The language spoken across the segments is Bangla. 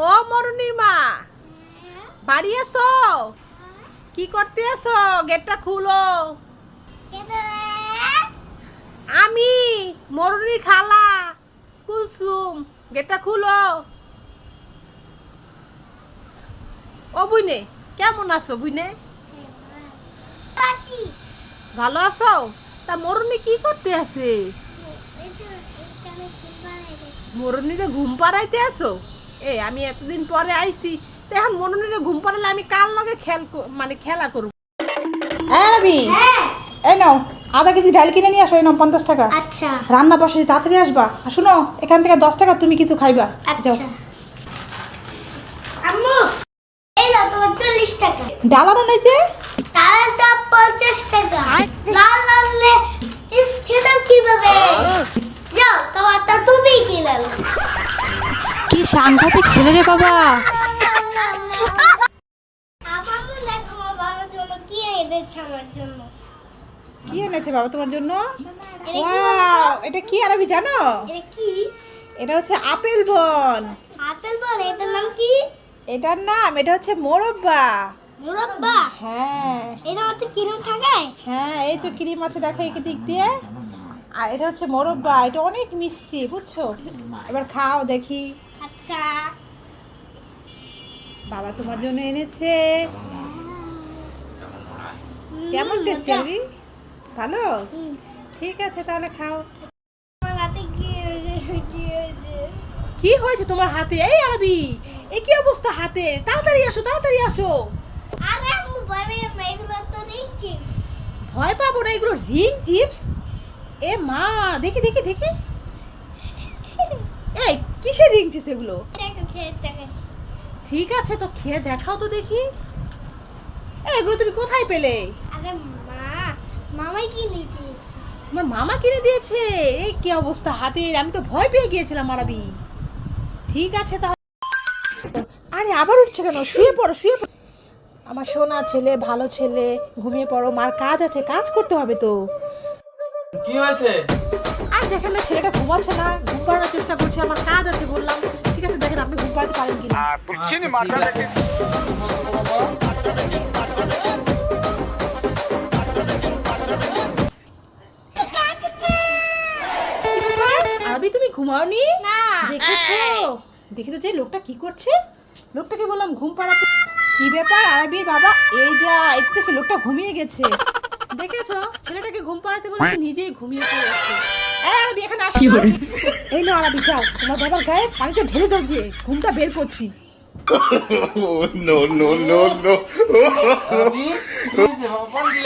ও মরুনির মা। বাড়ি এসো কি করতে এসো গেটটা খুলো। আমি মরুনির খালা, কুলসুম। গেটটা খুলো। ও বুইনে, কেমন আছো বুইনে? ভালো আছো? তা মরুনি কি করতে আছে? মরুনিরে ঘুম পাড়াইতে আসো এ আমি এতদিন পরে আইছি তো এখন মরুনিরে ঘুম পাড়ালে আমি কাল লগে খেল মানে খেলা করব। হ্যাঁ রবি! এই নাও আধা কেজি ডাল কিনে নিয়ে আসো এই নাও পঞ্চাশ টাকা। আচ্ছা। রান্না বসে তাড়াতাড়ি আসবা। আর শুনো এখান থেকে দশ টাকা তুমি কিছু খাইবা। যাও। আচ্ছা আম্মু এই নাও তোমার চল্লিশ টাকা। ডাল আনো নাই যে? তার দাম পঞ্চাশ টাকা। লাল আনলে খেতাম কীভাবে? যাও তোমারটা তুমি কিনে সাংঘাতিক ছেলে রে বাবা। কি এনেছে আমার জন্য? কি এনেছে বাবা তোমার জন্য? এটা কি ওয়াও এটা কি আরবি জানো? এটা কি? এটা হচ্ছে আপেল বন। আপেল বল এটার নাম কি? এটার নাম এটা হচ্ছে মোরব্বা। মুরব্বা? হ্যাঁ। এটা মধ্যে কিরম থাকায় হ্যাঁ এই তো ক্রিম আছে দেখো এই দিক দিয়ে। আর এটা হচ্ছে মোরব্বা এটা অনেক মিষ্টি বুঝছ? এবার খাও দেখি। বাবা তোমার জন্য এনেছে। কেমন টেস্ট আরবি ভালো? ঠিক আছে তাহলে খাও। কি হয়েছে? কি হয়েছে? তোমার হাতে? এই আরবি এ কি অবস্থা হাতে? তাড়াতাড়ি আসো তাড়াতাড়ি আসো। ভয় পাবো না এগুলো রিং চিপস এ মা দেখি দেখি দেখি। এই কিসের রিং চিপস এগুলো ঠিক আছে তো খেয়ে দেখাও তো দেখি। এগুলো তুমি কোথায় পেলে? মামাই তোমার মামা কিনে দিয়েছে? এই কি অবস্থা হাতের? আমি তো ভয় পেয়ে গিয়েছিলাম আরবি ঠিক আছে তাহলে আরে আবার উঠছে কেন? শুয়ে পড়ো শুয়ে পড়ো। আমার সোনা ছেলে ভালো ছেলে ঘুমিয়ে পড়ো। মার কাজ আছে কাজ করতে হবে তো। কি হয়েছে? আর দেখেন না ছেলেটা ঘুমাচ্ছে না ঘুম পাড়ানোর চেষ্টা করছে আমার কাজ আছে বললাম। ঠিক আছে দেখেন আপনি ঘুম পাড়াতে পারেন কিনা। আচ্ছা, আরবি তুমি ঘুমাওনি? না। দেখেছ? দেখেছ যে লোকটা কি করছে? লোকটাকে বললাম ঘুম পাড়াতে কি ব্যাপার আরবির বাবা? এই যা একটু দেখে লোকটা ঘুমিয়ে গেছে। দেখেছ? ছেলেটাকে ঘুম পাড়াতে বলেছে নিজেই ঘুমিয়ে পড়েছে। আরবি এখানে আসো। এই নাও আরবি যাও। তোমার বাবার গায়ে পানিটা ঢেলে দাও যে ঘুমটা বের করছি.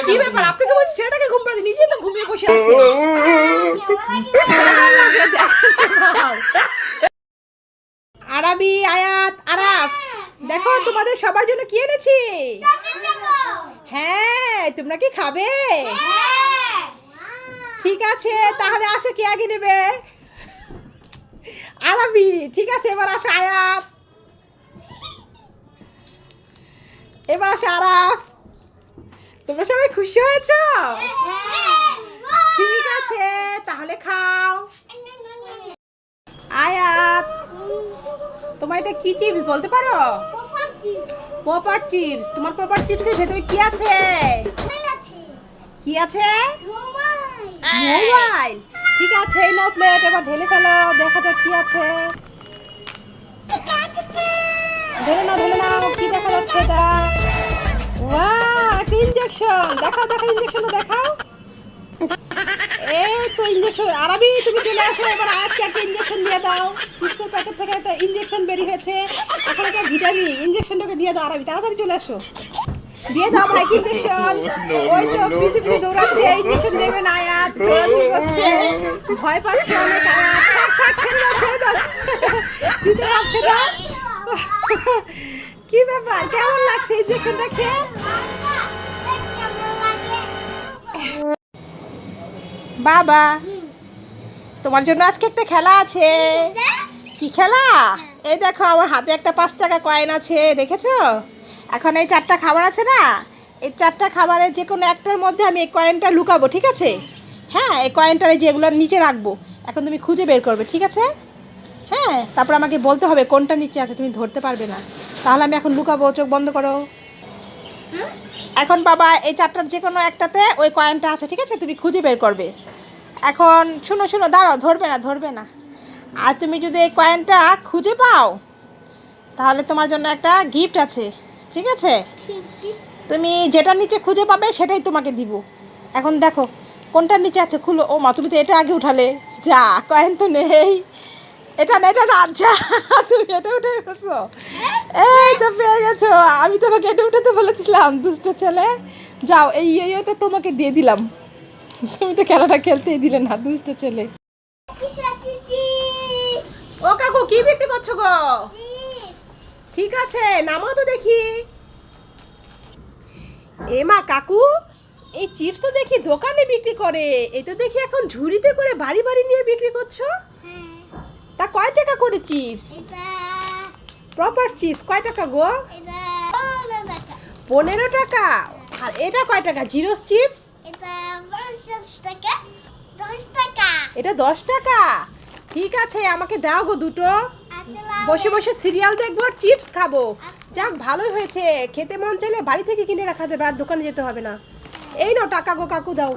কি কেন ব্যাপার? তুমি? আপনাকে বলছি ছেলেটাকে ঘুম পাড়াতে নিজেই তো ঘুমিয়ে বসে আছে। আরাবি আয়াত আরাফ দেখো তোমাদের সবার জন্য কি এনেছি? হ্যাঁ তোমরা কি খাবে? ঠিক আছে তাহলে আসো কি আগে নেবে? আরাবি ঠিক আছে এবার আসো আয়াত। এবার আসো আরাফ। তোমরা সবাই খুশি হয়েছো? ঠিক আছে তাহলে খাও। আয়াত তোমার এটা কি চিপস বলতে পারো? পপার চিপস তোমার পপার চিপসের ভেতরে কি আছে? কি আছে? মোবাইল। ঠিক আছে এই নাও প্লেট এবার ঢেলে ফেলো দেখা যাক কি আছে। ঢেলে নাও ঢেলে নাও কি দেখা যাচ্ছে এটা? ওয়া একটা ইনজেকশন দেখাও দেখাও ইনজেকশনটা দেখাও। এই তো ইনজেকশন আরবি তুমি চলে আসো এবার আজকে একটা ইনজেকশন দিয়ে দাও। চিপসের প্যাকেট থেকে একটা ইনজেকশন বেরিয়ে হয়েছে। এখন একটা ভিটামিন ইনজেকশনটাকে দিয়ে দাও আরবি তাড়াতাড়ি চলে আসো। দিয়ে দাও ভাই ইনজেকশন no, ওই তো no, পিছে পিছে দৌড়াচ্ছে ইনজেকশন দেবে না। ভয় পাচ্ছে অনেক। দিতে পারছে না। কি ব্যাপার? কেমন লাগছে ইনজেকশনটা খেয়ে? বাবা, তোমার জন্য আজকে একটা খেলা আছে। কি খেলা? এই দেখো, আমার হাতে একটা পাঁচ টাকা কয়েন আছে, দেখেছ? এখন এই চারটা খাবার আছে না? এই চারটা খাবারের যে কোনো একটার মধ্যে আমি এই কয়েনটা লুকাবো, ঠিক আছে? হ্যাঁ এই কয়েনটা এই যেগুলোর নিচে রাখব এখন তুমি খুঁজে বের করবে ঠিক আছে? হ্যাঁ তারপর আমাকে বলতে হবে কোনটা নিচে আছে তুমি ধরতে পারবে না। তাহলে আমি এখন লুকাবো চোখ বন্ধ করো। এখন বাবা এই চারটার যে কোনো একটাতে ওই কয়েনটা আছে ঠিক আছে? তুমি খুঁজে বের করবে। এখন শুনো শুনো দাঁড়াও ধরবে না ধরবে না। আর তুমি যদি এই কয়েনটা খুঁজে পাও তাহলে তোমার জন্য একটা গিফট আছে ঠিক আছে? তুমি যেটা নিচে খুঁজে পাবে সেটাই তোমাকে দিব। এখন দেখো কোনটার নিচে আছে খুলো। ও মা, তুমি তো এটা আগে উঠালে। যা, কয়েন তো নেই। এটা না এটা না, যা, তুমি এটা উঠে গেছো এই তো পেয়ে গেছো। আমি তোমাকে এটা উঠাতে বলেছিলাম, দুষ্ট ছেলে। যাও, এই এই ওটা তোমাকে দিয়ে দিলাম। তুমি তো খেলাটা খেলতেই দিলে না, দুষ্ট ছেলে। ও কাকু, কি বিক্রি করছ গো? ঠিক আছে, নামাও তো দেখি। এ মা, কাকু এই চিপস তো দেখি দোকানে বিক্রি করে। এই তো দেখি এখন ঝুড়িতে করে বাড়ি বাড়ি নিয়ে বিক্রি করছ? হ্যাঁ। তা কয় টাকা করে চিপস? এটা প্রপার চিপস কয় টাকা গো? এটা পনেরো টাকা। আর এটা কয় টাকা? Zero chips? এটা দশ টাকা। এটা ঠিক আছে আমাকে দাও গো দুটো। আচ্ছা বসে বসে সিরিয়াল দেখব আর চিপস খাব। যাক ভালোই হয়েছে। খেতে মন চাইলে বাড়ি থেকে কিনে রাখা যাবে আর দোকানে যেতে হবে না। এই নো টাকা গো কাকু দাও।